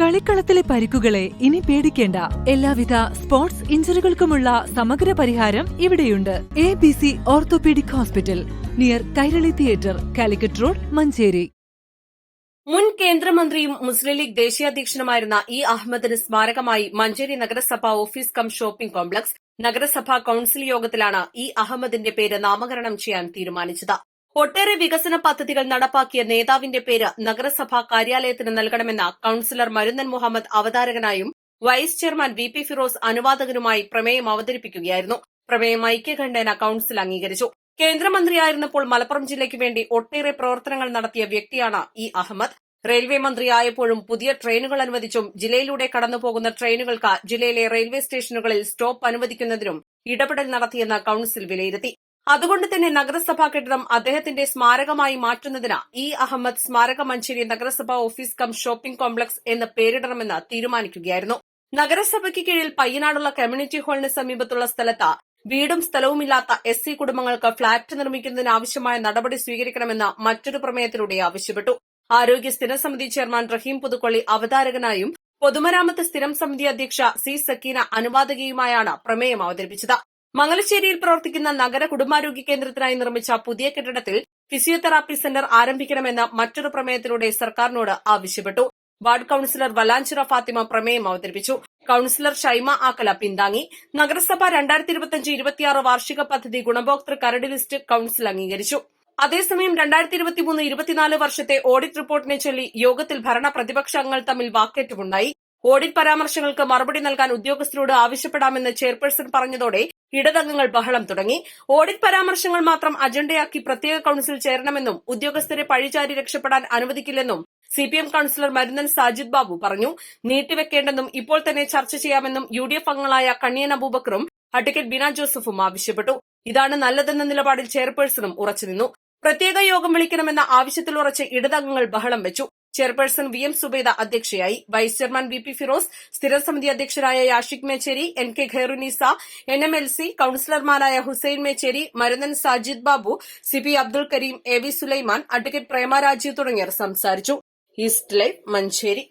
കളിക്കളത്തിലെ പരിക്കുകളെ ഇനി പേടിക്കേണ്ട. എല്ലാവിധ സ്പോർട്സ് ഇഞ്ചുറികൾക്കുമുള്ള സമഗ്ര പരിഹാരം ഇവിടെയുണ്ട്. A B C orthopedic hospital near Kairali theatre Calicut road Manjeri. മുൻ കേന്ദ്രമന്ത്രിയും മുസ്ലിം ലീഗ് ദേശീയാധ്യക്ഷനുമായിരുന്ന ഇ അഹമ്മദിന് സ്മാരകമായി മഞ്ചേരി നഗരസഭാ ഓഫീസ് കം ഷോപ്പിംഗ് കോംപ്ലക്സ് നഗരസഭാ കൌൺസിൽ യോഗത്തിലാണ് ഇ അഹമ്മദിന്റെ പേര് നാമകരണം ചെയ്യാൻ തീരുമാനിച്ചത്. ഒട്ടേറെ വികസന പദ്ധതികൾ നടപ്പാക്കിയ നേതാവിന്റെ പേര് നഗരസഭാ കാര്യാലയത്തിന് നൽകണമെന്ന councillor Marunnan Muhammad അവതാരകനായും vice chairman V P Firoz അനുവാദകനുമായി പ്രമേയം അവതരിപ്പിക്കുകയായിരുന്നു. പ്രമേയം ഐക്യകണ്ഠേന കൌൺസിൽ അംഗീകരിച്ചു. കേന്ദ്രമന്ത്രിയായിരുന്നപ്പോൾ മലപ്പുറം ജില്ലയ്ക്ക് വേണ്ടി ഒട്ടേറെ പ്രവർത്തനങ്ങൾ നടത്തിയ വ്യക്തിയാണ് ഇ അഹമ്മദ്. റെയിൽവേ മന്ത്രിയായപ്പോഴും പുതിയ ട്രെയിനുകൾ അനുവദിച്ചും ജില്ലയിലൂടെ കടന്നുപോകുന്ന ട്രെയിനുകൾക്ക് ജില്ലയിലെ റെയിൽവേ സ്റ്റേഷനുകളിൽ സ്റ്റോപ്പ് അനുവദിക്കുന്നതിനും ഇടപെടൽ നടത്തിയെന്ന് കൌൺസിൽ വിലയിരുത്തി. അതുകൊണ്ട് തന്നെ നഗരസഭാ കെട്ടിടം അദ്ദേഹത്തിന്റെ സ്മാരകമായി മാറ്റുന്നതിന് ഇ അഹമ്മദ് സ്മാരക മഞ്ചേരി നഗരസഭാ ഓഫീസ് കം ഷോപ്പിംഗ് കോംപ്ലക്സ് എന്ന് പേരിടണമെന്ന് തീരുമാനിക്കുകയായിരുന്നു. നഗരസഭയ്ക്ക് കീഴിൽ പയ്യനാടുള്ള കമ്മ്യൂണിറ്റി ഹാളിന് സമീപത്തുള്ള സ്ഥലത്ത് വീടും സ്ഥലവുമില്ലാത്ത എസ് സി കുടുംബങ്ങൾക്ക് ഫ്ളാറ്റ് നിർമ്മിക്കുന്നതിനാവശ്യമായ നടപടി സ്വീകരിക്കണമെന്ന് മറ്റൊരു പ്രമേയത്തിലൂടെ ആവശ്യപ്പെട്ടു. ആരോഗ്യ സ്ഥിരം സമിതി ചെയർമാൻ റഹീം പുതുക്കൊള്ളി അവതാരകനായും പൊതുമരാമത്ത് സ്ഥിരം സമിതി അധ്യക്ഷ സി സക്കീന അനുവാദകയുമായാണ് പ്രമേയം അവതരിപ്പിച്ചത്. മംഗലശ്ശേരിയിൽ പ്രവർത്തിക്കുന്ന നഗര കുടുംബാരോഗ്യ കേന്ദ്രത്തിനായി നിർമ്മിച്ച പുതിയ കെട്ടിടത്തിൽ ഫിസിയോതെറാപ്പി സെന്റർ ആരംഭിക്കണമെന്ന് മറ്റൊരു പ്രമേയത്തിലൂടെ സർക്കാരിനോട് ആവശ്യപ്പെട്ടു. വാർഡ് കൌൺസിലർ വലാഞ്ചിറ ഫാത്തിമ പ്രമേയം അവതരിപ്പിച്ചു. കൌൺസിലർ ഷൈമ ആക്കല പിന്താങ്ങി. നഗരസഭ രണ്ടായിരത്തി ഇരുപത്തിയഞ്ച് ഇരുപത്തിയാറ് വാർഷിക പദ്ധതി ഗുണഭോക്തൃ കരട് ലിസ്റ്റ് കൌൺസിൽ അംഗീകരിച്ചു. അതേസമയം രണ്ടായിരത്തി ഇരുപത്തിമൂന്ന് ഇരുപത്തിനാല് വർഷത്തെ ഓഡിറ്റ് റിപ്പോർട്ടിനെ ചൊല്ലി യോഗത്തിൽ ഭരണ പ്രതിപക്ഷങ്ങൾ തമ്മിൽ വാക്കേറ്റമുണ്ടായി. ഓഡിറ്റ് പരാമർശങ്ങൾക്ക് മറുപടി നൽകാൻ ഉദ്യോഗസ്ഥരോട് ആവശ്യപ്പെടാമെന്ന് ചെയർപേഴ്സൺ പറഞ്ഞതോടെ ഇടതംഗങ്ങൾ ബഹളം തുടങ്ങി. ഓഡിറ്റ് പരാമർശങ്ങൾ മാത്രം അജണ്ടയാക്കി പ്രത്യേക കൌൺസിൽ ചേരണമെന്നും ഉദ്യോഗസ്ഥരെ പഴിചാരി രക്ഷപ്പെടാൻ അനുവദിക്കില്ലെന്നും C P M councillor Marunnan Sajid Babu പറഞ്ഞു. നീട്ടിവെക്കേണ്ടെന്നും ഇപ്പോൾ തന്നെ ചർച്ച ചെയ്യാമെന്നും യു ഡി എഫ് അംഗങ്ങളായ കണ്ണിയൻ അബൂബക്കറും അഡ്വക്കേറ്റ് ബിന ജോസഫും ആവശ്യപ്പെട്ടു. ഇതാണ് നല്ലതെന്ന നിലപാടിൽ ചെയർപേഴ്സണും ഉറച്ചുനിന്നു. പ്രത്യേക യോഗം വിളിക്കണമെന്ന ആവശ്യത്തിൽ ഉറച്ച് ഇടതംഗങ്ങൾ ബഹളം വെച്ചു. ചെയർപേഴ്സൺ വി എം സുബേദ അധ്യക്ഷയായി. Vice chairman V P Firoz സ്ഥിരം സമിതി അധ്യക്ഷരായ Yashik Mecheri N K Khairunnisa N M L C കൌൺസിലർമാരായ Hussain Mecheri Marunnan Sajid Babu C P Abdul Kareem A V Sulaiman advocate Prema തുടങ്ങിയവർ സംസാരിച്ചു. East live Manjeri.